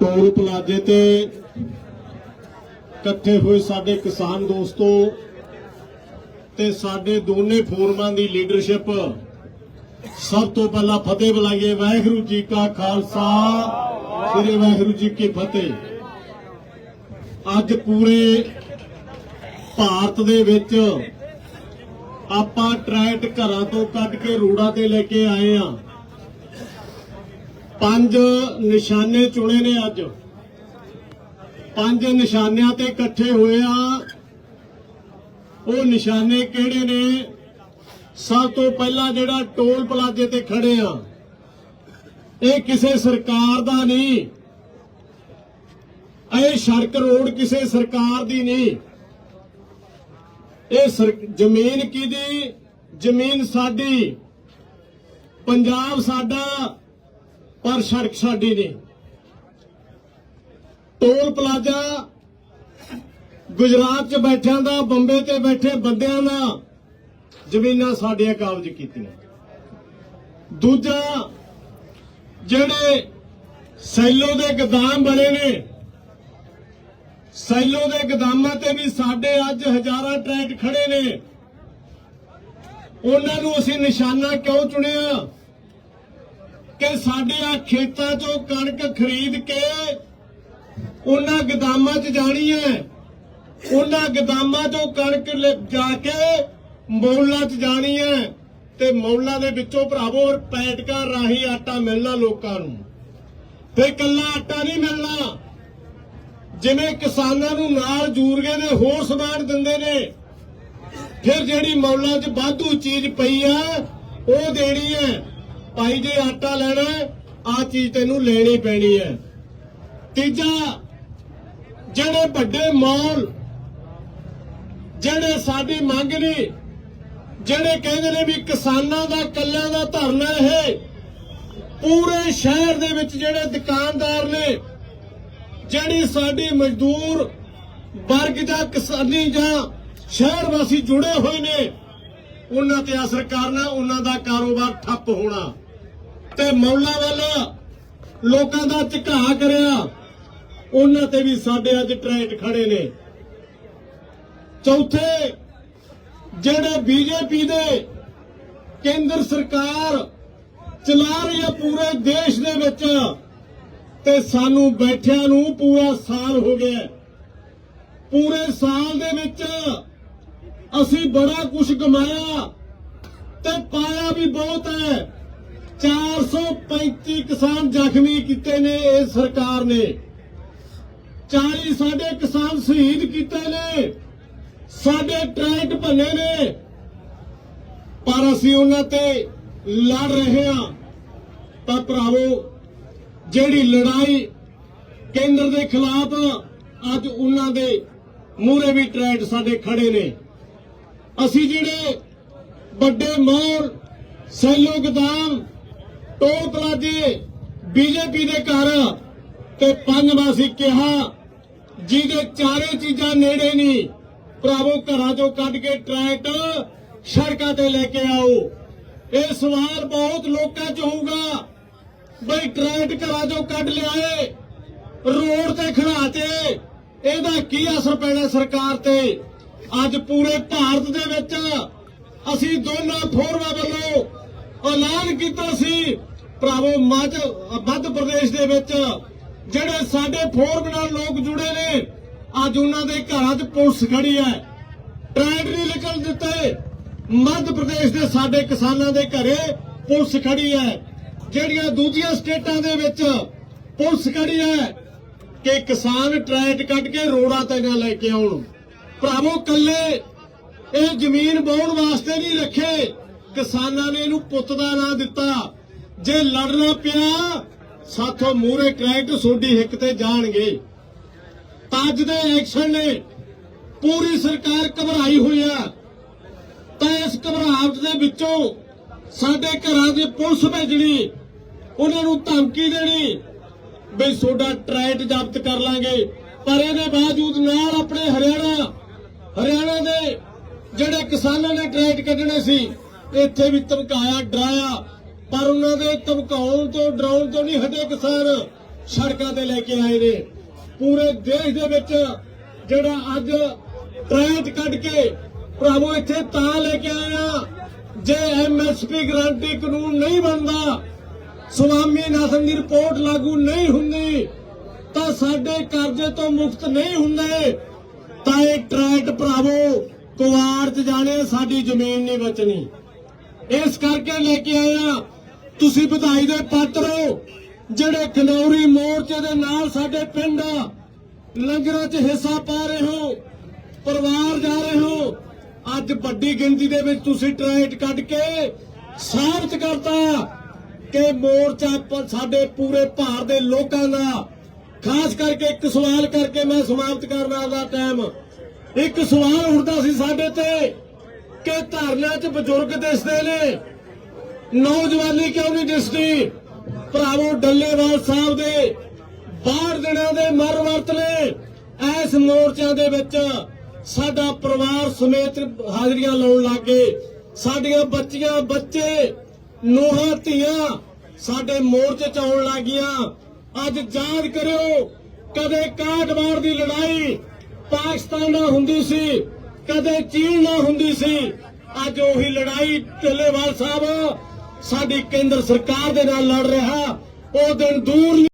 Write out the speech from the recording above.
Toll ਪਲਾਜ਼ੇ ਤੇ ਇਕੱਠੇ ਹੋਏ ਸਾਡੇ ਕਿਸਾਨ ਦੋਸਤੋ ਤੇ ਸਾਡੇ ਦੋਨੇ ਫੋਰਮਾਂ ਦੀ ਲੀਡਰਸ਼ਿਪ ਸਭ ਤੋਂ ਪਹਿਲਾਂ ਫਤਿਹ ਬੁਲਾਈਏ। ਵਾਹਿਗੁਰੂ ਜੀ ਕਾ ਖਾਲਸਾ, ਸ੍ਰੀ ਵਾਹਿਗੁਰੂ ਜੀ ਕੀ ਫਤਿਹ। ਅੱਜ ਪੂਰੇ ਭਾਰਤ ਦੇ ਵਿੱਚ ਆਪਾਂ ਟਰੈਟ ਘਰਾਂ ਤੋਂ ਕੱਢ ਕੇ ਰੋਡਾਂ ਤੇ ਲੈ ਕੇ ਆਏ ਆ ਪੰਜ ਨਿਸ਼ਾਨੇ ਚੁਣੇ ਨੇ ਅੱਜ। ਪੰਜ ਨਿਸ਼ਾਨਿਆਂ ਤੇ ਇਕੱਠੇ ਹੋਏ ਆ। ਉਹ ਨਿਸ਼ਾਨੇ ਕਿਹੜੇ ਨੇ? ਸਭ ਤੋਂ ਪਹਿਲਾਂ ਜਿਹੜਾ ਟੋਲ ਪਲਾਜ਼ੇ ਤੇ ਖੜੇ ਆ, ਇਹ ਕਿਸੇ ਸਰਕਾਰ ਦਾ ਨਹੀਂ। ਇਹ ਸੜਕ ਰੋਡ ਕਿਸੇ ਸਰਕਾਰ ਦੀ ਨਹੀਂ। ਇਹ ਸਰ- ਜ਼ਮੀਨ ਕਿਹਦੀ? ਜ਼ਮੀਨ ਸਾਡੀ। ਪੰਜਾਬ ਸਾਡਾ ਪਰ ਸੜਕ ਸਾਡੀ ਨਹੀਂ। ਟੋਲ ਪਲਾਜ਼ਾ ਗੁਜਰਾਤ 'ਚ ਬੈਠਿਆਂ ਦਾ, ਬੰਬੇ ਤੇ ਬੈਠੇ ਬੰਦਿਆਂ ਦਾ ਜ਼ਮੀਨਾਂ ਸਾਡੀਆਂ ਕਾਬਜ਼ ਕੀਤੀਆਂ। ਦੂਜਾ, ਜਿਹੜੇ ਸੈਲੋ ਦੇ ਗਦਾਮ ਬਣੇ ਨੇ, ਸੈਲੋ ਦੇ ਗਦਾਮਾਂ ਤੇ ਵੀ ਸਾਡੇ ਅੱਜ ਹਜ਼ਾਰਾਂ ਟਰੈਕ ਖੜੇ ਨੇ। ਉਹਨਾਂ ਨੂੰ ਅਸੀਂ ਨਿਸ਼ਾਨਾ ਕਿਉਂ ਚੁਣਿਆ? ਕਿ ਸਾਡੇ ਆ ਖੇਤਾਂ 'ਚੋਂ ਕਣਕ ਖਰੀਦ ਕੇ ਉਹਨਾਂ ਗਦਾਮਾਂ 'ਚ ਜਾਣੀ ਹੈ। ਉਹਨਾਂ ਗਦਾਮਾਂ 'ਚੋਂ ਕਣਕ ਲੈ- ਜਾ ਕੇ ਮੌਲਾਂ 'ਚ ਜਾਣੀ ਹੈ ਤੇ ਮੌਲਾਂ ਦੇ ਵਿੱਚੋਂ ਭਰਾਵੋ ਪੈਟਕਾਂ ਰਾਹੀਂ ਆਟਾ ਮਿਲਣਾ ਲੋਕਾਂ ਨੂੰ। ਫਿਰ ਕੱਲਾ ਆਟਾ ਨਹੀਂ ਮਿਲਣਾ। ਜਿਵੇਂ ਕਿਸਾਨਾਂ ਨੂੰ ਨਾਲ ਜੂਰਗੇ ਦੇ ਹੋਰ ਸਮਾਨ ਦਿੰਦੇ ਨੇ, ਫਿਰ ਜਿਹੜੀ ਮੌਲਾਂ 'ਚ ਵਾਧੂ ਚੀਜ਼ ਪਈ ਆ, ਉਹ ਦੇਣੀ ਹੈ। ਭਾਈ ਜੇ ਆਟਾ ਲੈਣਾ ਆ ਚੀਜ਼ ਤੈਨੂੰ ਲੈਣੀ ਪੈਣੀ ਹੈ। ਤੀਜਾ, ਜਿਹੜੇ ਵੱਡੇ ਮੌਲ, ਜਿਹੜੇ ਸਾਡੀ ਮੰਗ ਨੇ ਜਿਹੜੇ ਕਹਿੰਦੇ ਨੇ ਵੀ ਕਿਸਾਨਾਂ ਦਾ, ਕੱਲਿਆਂ ਦਾ ਧਰਨਾ ਇਹ, ਪੂਰੇ ਸ਼ਹਿਰ ਦੇ ਵਿੱਚ ਜਿਹੜੇ ਦੁਕਾਨਦਾਰ ਨੇ, ਜਿਹੜੀ ਸਾਡੀ ਮਜ਼ਦੂਰ ਵਰਗ ਜਾਂ ਕਿਸਾਨੀ ਜਾਂ ਸ਼ਹਿਰ ਵਾਸੀ ਜੁੜੇ ਹੋਏ ਨੇ, ਉਹਨਾਂ ਤੇ ਅਸਰ ਕਰਨਾ, ਉਹਨਾਂ ਦਾ ਕਾਰੋਬਾਰ ਠੱਪ ਹੋਣਾ। ਤੇ ਮੌਲਾ ਵਾਲਾ ਲੋਕਾਂ ਦਾ ਝਕਾ ਕਰਿਆ। ਉਹਨਾਂ ਤੇ ਵੀ ਸਾਡੇ ਅੱਜ ਟਰੈਟ ਖੜੇ ਨੇ। ਚੌਥੇ, ਜਿਹੜੇ ਬੀਜੇਪੀ ਦੇ ਕੇਂਦਰ ਸਰਕਾਰ ਚਲਾ ਰਹੀ ਹੈ ਪੂਰੇ ਦੇਸ਼ ਦੇ ਵਿੱਚ, ਤੇ ਸਾਨੂੰ ਬੈਠਿਆਂ ਨੂੰ ਪੂਰਾ ਸਾਲ ਹੋ ਗਿਆ ਪੂਰੇ ਸਾਲ ਦੇ ਵਿੱਚ ਅਸੀਂ ਬੜਾ ਕੁਝ ਕਮਾਇਆ ਤੇ ਪਾਇਆ ਵੀ ਬਹੁਤ ਹੈ। 435 ਕਿਸਾਨ ਜ਼ਖਮੀ ਕੀਤੇ ਨੇ ਇਸ ਸਰਕਾਰ ਨੇ। 40 ਸਾਡੇ ਕਿਸਾਨ ਸ਼ਹੀਦ ਕੀਤੇ ਨੇ। ਸਾਡੇ ਟਰੈਕ ਭੰਨੇ ਨੇ। ਪਰ ਅਸੀਂ ਉਹਨਾਂ ਤੇ ਲੜ ਰਹੇ ਹਾਂ। ਤਾਂ ਭਰਾਵੋ, ਜਿਹੜੀ ਲੜਾਈ ਕੇਂਦਰ ਦੇ ਖਿਲਾਫ ਅੱਜ ਉਹਨਾਂ ਦੇ ਮੂਹਰੇ ਵੀ ਟਰੈਕ ਸਾਡੇ ਖੜੇ ਨੇ। ਅਸੀਂ ਜਿਹੜੇ ਵੱਡੇ ਮੋਰ, ਸੈਲੋ ਗਦਾਮ ਟੋਲ ਪਲਾਜ਼ੇ ਬੀਜੇਪੀ ਦੇ ਘਰ ਤੇ ਪੰਜ ਵਾਸੀ ਕਿਹਾ, ਜਿਹਦੇ ਚਾਰੇ ਚੀਜ਼ਾਂ ਨੇੜੇ ਨਹੀਂ ਭਰਾਵੋ ਘਰਾਂ ਚੋਂ ਕੱਢ ਕੇ ਟਰੈਕਟ ਸੜਕਾਂ ਤੇ ਲੈ ਕੇ ਆਓ। ਇਹ ਸਵਾਲ ਬਹੁਤ ਲੋਕਾਂ 'ਚ ਹੋਊਗਾ, ਬਈ ਟਰੈਕਟ ਘਰਾਂ ਚੋਂ ਕੱਢ ਲਿਆਏ, ਰੋਡ ਤੇ ਖੜਾ ਤੇ ਇਹਦਾ ਕੀ ਅਸਰ ਪੈਣਾ ਸਰਕਾਰ ਤੇ? ਅੱਜ ਪੂਰੇ ਭਾਰਤ ਦੇ ਵਿੱਚ ਅਸੀਂ ਦੋਨਾਂ ਫੋਰਮਾਂ ਵੱਲੋਂ ਐਲਾਨ ਕੀਤਾ ਸੀ। ਭਰਾਵੋ ਮੱਧ ਮੱਧ ਪ੍ਰਦੇਸ਼ ਦੇ ਵਿੱਚ ਜਿਹੜੇ ਸਾਡੇ ਫੋਰਮ ਨਾਲ ਲੋਕ ਜੁੜੇ ਨੇ, ਅੱਜ ਉਹਨਾਂ ਦੇ ਘਰਾਂ 'ਚ ਪੁਲਿਸ ਖੜੀ ਹੈ। ਟਰੈਕ ਨਹੀਂ ਨਿਕਲ ਦਿੱਤੇ। ਮੱਧ ਪ੍ਰਦੇਸ਼ ਦੇ ਸਾਡੇ ਕਿਸਾਨਾਂ ਦੇ ਘਰੇ ਪੁਲਿਸ ਖੜੀ ਹੈ। ਜਿਹੜੀਆਂ ਦੂਜੀਆਂ ਸਟੇਟਾਂ ਦੇ ਵਿੱਚ ਪੁਲਿਸ ਖੜੀ ਹੈ ਕਿ ਕਿਸਾਨ ਟਰੈਕ ਕੱਢ ਕੇ ਰੋੜਾਂ ਤੇ ਨਾ ਲੈ ਕੇ ਆਉਣ। ਭਰਾਵੋ ਕੱਲੇ ਇਹ ਜ਼ਮੀਨ ਬਾਉਣ ਵਾਸਤੇ ਨਹੀਂ ਰੱਖੇ। ਕਿਸਾਨਾਂ ਨੇ ਇਹਨੂੰ ਪੁੱਤ ਦਾ ਨਾਂ ਦਿੱਤਾ। ਜੇ ਲੜਨਾ ਪਿਆ, ਸਾਥੋਂ ਮੂਹਰੇ ਟਰੈਕਟ ਸੋਡੀ ਹਿੱਕ ਤੇ ਜਾਣਗੇ। ਤਾਂ ਅੱਜ ਦੇ ਐਕਸ਼ਨ ਨੇ ਪੂਰੀ ਸਰਕਾਰ ਘਬਰਾਈ ਹੋਈ ਆ। ਤਾਂ ਇਸ ਘਬਰਾਹਟ ਦੇ ਵਿੱਚੋਂ ਸਾਡੇ ਘਰਾਂ ਦੀ ਪੁਲਿਸ ਭੇਜਣੀ, ਉਹਨਾਂ ਨੂੰ ਧਮਕੀ ਦੇਣੀ, ਬਈ ਤੁਹਾਡਾ ਟਰੈਟ ਜ਼ਬਤ ਕਰ ਲਾਂਗੇ। ਪਰ ਇਹਦੇ ਬਾਵਜੂਦ ਨਾਲ ਆਪਣੇ ਹਰਿਆਣਾ ਹਰਿਆਣਾ ਦੇ ਜਿਹੜੇ ਕਿਸਾਨਾਂ ਨੇ ਟਰੈਟ ਕੱਢਣੇ ਸੀ ਇੱਥੇ ਵੀ ਧਮਕਾਇਆ, ਡਰਾਇਆ, ਪਰ ਉਹਨਾਂ ਦੇ ਧਮਕਾਉਣ ਤੋਂ, ਡਰਾਉਣ ਤੋਂ ਨਹੀਂ ਹਟੇ ਕਿਸਾਨ। ਸੜਕਾਂ ਤੇ ਲੈ ਕੇ ਆਏ ਨੇ। ਪੂਰੇ ਦੇਸ਼ ਦੇ ਵਿੱਚ ਜਿਹੜਾ ਅੱਜ ਟ੍ਰੈਂਡ ਕੱਢ ਕੇ ਭਰਾਵੋ, ਇੱਥੇ ਤਾਂ ਲੈ ਕੇ ਆਏ ਜੇ ਐਮਐਸਪੀ ਗਰੰਟੀ ਕਾਨੂੰਨ ਨਹੀਂ ਬਣਦਾ ਸੁਆਮੀਨਾਥਨ ਦੀ ਰਿਪੋਰਟ ਲਾਗੂ ਨਹੀਂ ਹੁੰਦੀ, ਤਾਂ ਸਾਡੇ ਕਰਜ਼ੇ ਤੋਂ ਮੁਕਤ ਨਹੀਂ ਹੁੰਦੇ। ਤਾਂ ਇਹ ਟਰੈਕਟ ਭਰਾਵੋ ਕੁਆਰ ਚ ਜਾਣੇ, ਸਾਡੀ ਜ਼ਮੀਨ ਨਹੀਂ ਬਚਣੀ। ਇਸ ਕਰਕੇ ਲੈ ਕੇ ਆਏ ਤੁਸੀਂ ਵਧਾਈ ਦੇ ਪਾਤਰ ਹੋ। ਜਿਹੜੇ ਖਨੌਰੀ ਮੋਰਚੇ ਦੇ ਨਾਲ ਸਾਡੇ ਪਿੰਡ ਲੰਗਰਾਂ 'ਚ ਹਿੱਸਾ ਪਾ ਰਹੇ ਹੋ, ਪਰਿਵਾਰ ਜਾ ਰਹੇ ਹੋ, ਅੱਜ ਵੱਡੀ ਗਿਣਤੀ ਦੇ ਵਿੱਚ ਤੁਸੀਂ ਟਰੈਕਟ ਕੱਢ ਕੇ ਸਾਬਤ ਕਰਤਾ ਕਿ ਮੋਰਚਾ ਸਾਡੇ ਪੂਰੇ ਭਾਰਤ ਦੇ ਲੋਕਾਂ ਦਾ। ਖਾਸ ਕਰਕੇ ਇੱਕ ਸਵਾਲ ਕਰਕੇ ਮੈਂ ਸਮਾਪਤ ਕਰਨਾ ਦਾ ਟਾਈਮ ਇੱਕ ਸਵਾਲ ਉੱਠਦਾ ਸੀ ਸਾਡੇ ਤੇ। ਕਿ ਧਰਨਿਆਂ 'ਚ ਬਜ਼ੁਰਗ ਦਿਸਦੇ ਨੇ। ਨੌਜਵਾਨੀ ਕਿਉਂ ਨਹੀਂ ਦਿਸਦੀ? ਭਰਾਵੋ, ਡੱਲੇਵਾਲ ਸਾਹਿਬ ਦੇ ਬਾਹਰ ਦਿਨਾਂ ਦੇ ਮਰ ਵਰਤ ਨੇ। ਐਸ ਮੋਰਚਿਆਂ ਦੇ ਵਿੱਚ ਸਾਡਾ ਪਰਿਵਾਰ ਸਮੇਤ ਹਾਜ਼ਰੀਆਂ ਲਾਉਣ ਲੱਗੇ ਸਾਡੀਆਂ ਬੱਚੀਆਂ, ਬੱਚੇ, ਨੂੰਹਾਂ, ਧੀਆਂ ਸਾਡੇ ਮੋਰਚੇ ਚ ਆਉਣ ਲੱਗੀਆਂ ਅੱਜ ਯਾਦ ਕਰਿਓ, ਕਦੇ ਕਾਟਵਾੜ ਦੀ ਲੜਾਈ ਪਾਕਿਸਤਾਨ ਨਾਲ ਹੁੰਦੀ ਸੀ। ਕਦੇ ਚੀਨ ਨਾ ਹੁੰਦੀ ਸੀ। ਅੱਜ ਉਹੀ ਲੜਾਈ ਢੱਲੇਵਾਲ ਸਾਹਿਬ ਸਾਡੀ ਕੇਂਦਰ ਸਰਕਾਰ ਦੇ ਨਾਲ ਲੜ ਰਿਹਾ। ਉਹ ਦਿਨ ਦੂਰ ਨਹੀਂ